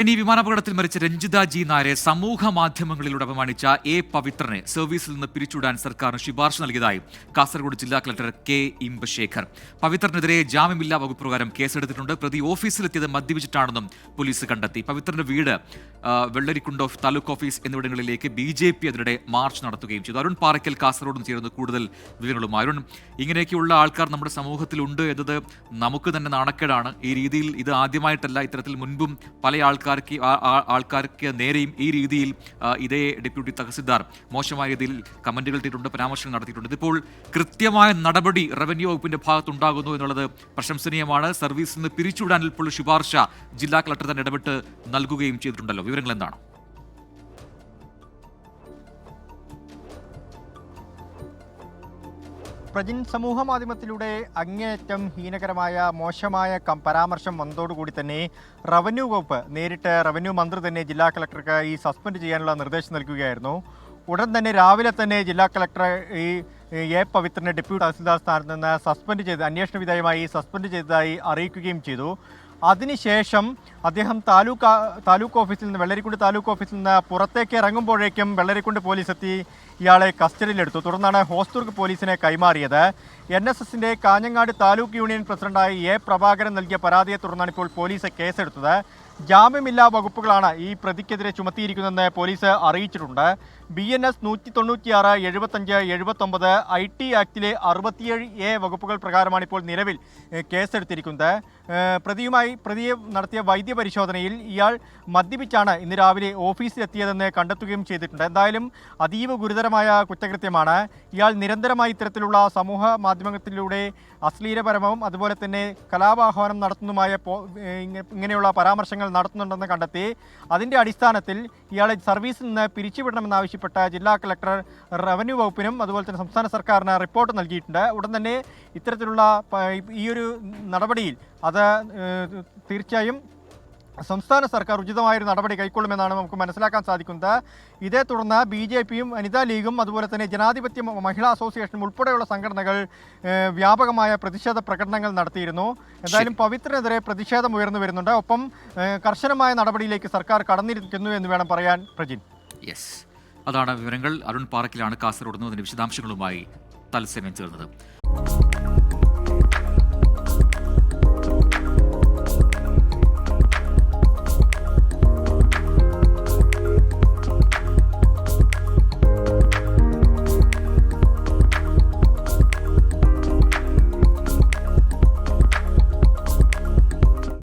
ഇനി വിമാനാപകടത്തിൽ മരിച്ച രഞ്ജിത ജി നായരെ സമൂഹ മാധ്യമങ്ങളിലൂടെ അപമാനിച്ച എ പവിത്രനെ സർവീസിൽ നിന്ന് പിരിച്ചുവിടാൻ സർക്കാർ ശുപാർശ നൽകിയതായി കാസർഗോഡ് ജില്ലാ കളക്ടർ കെ ഇമ്പശേഖർ. പവിത്രനെതിരെ ജാമ്യമില്ലാ വകുപ്പ് പ്രകാരം കേസെടുത്തിട്ടുണ്ട്. പ്രതി ഓഫീസിലെത്തിയത് മദ്യപിച്ചിട്ടാണെന്നും പോലീസ് കണ്ടെത്തി. പവിത്രന്റെ വീട് ആ, വെള്ളരിക്കുണ്ട് ഓഫ് താലൂക്ക് ഓഫീസ് എന്നിവിടങ്ങളിലേക്ക് ബി ജെ പി അതിനിടെ മാർച്ച് നടത്തുകയും ചെയ്തു. അരുൺ പാറയ്ക്കൽ കാസർഗോഡും ചേർന്ന് കൂടുതൽ വിവരങ്ങളും അരുൺ ഇങ്ങനെയൊക്കെയുള്ള ആൾക്കാർ നമ്മുടെ സമൂഹത്തിലുണ്ട് എന്നത് നമുക്ക് തന്നെ നാണക്കേടാണ്. ഈ രീതിയിൽ ഇത് ആദ്യമായിട്ടല്ല. ഇത്തരത്തിൽ മുൻപും പല ആൾക്കാർക്ക് ആൾക്കാർക്ക് നേരെയും ഈ രീതിയിൽ ഇതേ ഡെപ്യൂട്ടി തഹസിൽദാർ മോശമായ രീതിയിൽ കമന്റുകൾ ഇട്ടിട്ടുണ്ട് പരാമർശങ്ങൾ നടത്തിയിട്ടുണ്ട്. ഇതിപ്പോൾ കൃത്യമായ നടപടി റവന്യൂ വകുപ്പിന്റെ ഭാഗത്തുണ്ടാകുന്നു എന്നുള്ളത് പ്രശംസനീയമാണ്. സർവീസിൽ നിന്ന് പിരിച്ചുവിടാൻ ഇപ്പോൾ ശുപാർശ ജില്ലാ കളക്ടർ തന്നെ ഇടപെട്ട് നൽകുകയും ചെയ്തിട്ടുണ്ടല്ലോ. വിവരങ്ങൾ എന്താണ്? പ്രജിൻ സമൂഹ മാധ്യമത്തിലൂടെ അങ്ങേയറ്റം ഹീനകരമായ മോശമായ പരാമർശം വന്നതോടുകൂടി തന്നെ റവന്യൂ വകുപ്പ് നേരിട്ട് റവന്യൂ മന്ത്രി തന്നെ ജില്ലാ കളക്ടർക്ക് ഈ സസ്പെൻഡ് ചെയ്യാനുള്ള നിർദ്ദേശം നൽകുകയായിരുന്നു. ഉടൻ തന്നെ രാവിലെ തന്നെ ജില്ലാ കളക്ടർ ഈ എ പവിത്രനെ ഡെപ്യൂട്ടി തഹസിൽദാർ സ്ഥാനത്ത് നിന്ന് സസ്പെൻഡ് ചെയ്ത് അന്വേഷണ വിധേയമായി സസ്പെൻഡ് ചെയ്തതായി അറിയിക്കുകയും ചെയ്തു. അതിനുശേഷം അദ്ദേഹം താലൂക്ക് താലൂക്ക് ഓഫീസിൽ നിന്ന് വെള്ളരിക്കുണ്ട് താലൂക്ക് ഓഫീസിൽ നിന്ന് പുറത്തേക്ക് ഇറങ്ങുമ്പോഴേക്കും വെള്ളരിക്കുണ്ട് പോലീസ് എത്തി ഇയാളെ കസ്റ്റഡിയിലെടുത്തു. തുടർന്നാണ് ഹോസ്ദുർഗ് പോലീസിനെ കൈമാറിയത്. എൻ എസ് എസിന്റെ കാഞ്ഞങ്ങാട് താലൂക്ക് യൂണിയൻ പ്രസിഡന്റായി എ പ്രഭാകരൻ നൽകിയ പരാതിയെ തുടർന്നാണ് ഇപ്പോൾ പോലീസ് കേസെടുത്തത്. ജാമ്യമില്ലാ വകുപ്പുകളാണ് ഈ പ്രതിക്കെതിരെ ചുമത്തിയിരിക്കുന്നതെന്ന് പോലീസ് അറിയിച്ചിട്ടുണ്ട്. ബി എൻ എസ് നൂറ്റി തൊണ്ണൂറ്റിയാറ് എഴുപത്തഞ്ച് എഴുപത്തൊമ്പത് ഐ ടി ആക്ടിലെ അറുപത്തിയേഴ് എ വകുപ്പുകൾ പ്രകാരമാണ് ഇപ്പോൾ നിലവിൽ കേസെടുത്തിരിക്കുന്നത്. പ്രതിയുമായി പ്രതിയെ നടത്തിയ വൈദ്യപരിശോധനയിൽ ഇയാൾ മദ്യപിച്ചാണ് ഇന്ന് രാവിലെ ഓഫീസിലെത്തിയതെന്ന് കണ്ടെത്തുകയും ചെയ്തിട്ടുണ്ട്. എന്തായാലും അതീവ ഗുരുതരമായ കുറ്റകൃത്യമാണ്. ഇയാൾ നിരന്തരമായി ഇത്തരത്തിലുള്ള സമൂഹ മാധ്യമത്തിലൂടെ അശ്ലീലപരവും അതുപോലെ തന്നെ കലാപാഹ്വാനം നടത്തുന്നതുമായ ഇങ്ങനെയുള്ള പരാമർശങ്ങൾ നടത്തുന്നുണ്ടെന്ന് കണ്ടെത്തി. അതിന്റെ അടിസ്ഥാനത്തിൽ ഇയാളെ സർവീസിൽ നിന്ന് പിരിച്ചുവിടണമെന്നാവശ്യപ്പെട്ട ജില്ലാ കളക്ടർ റവന്യൂ വകുപ്പിനും അതുപോലെ തന്നെ സംസ്ഥാന സർക്കാരിന് റിപ്പോർട്ട് നൽകിയിട്ടുണ്ട്. ഉടൻ തന്നെ ഇത്തരത്തിലുള്ള ഈ ഒരു നടപടിയിൽ അത് തീർച്ചയായും സംസ്ഥാന സർക്കാർ ഉചിതമായൊരു നടപടി കൈക്കൊള്ളുമെന്നാണ് നമുക്ക് മനസ്സിലാക്കാൻ സാധിക്കുന്നത്. ഇതേ തുടർന്ന് ബി ജെ പിയും വനിതാ ലീഗും അതുപോലെ തന്നെ ജനാധിപത്യ മഹിളാ അസോസിയേഷനും ഉൾപ്പെടെയുള്ള സംഘടനകൾ വ്യാപകമായ പ്രതിഷേധ പ്രകടനങ്ങൾ നടത്തിയിരുന്നു. എന്തായാലും പവിത്രനെതിരെ പ്രതിഷേധം ഉയർന്നു വരുന്നുണ്ട്. ഒപ്പം കർശനമായ നടപടിയിലേക്ക് സർക്കാർ കടന്നിരിക്കുന്നു എന്ന് വേണം പറയാൻ പ്രജിൻ. യെസ്. അതാണ് വിവരങ്ങൾ. അരുൺ പാറക്കിലാണ് കാസർഗോഡ് നിന്ന് വിശദാംശങ്ങളുമായി തത്സമയം ചേർന്നത്.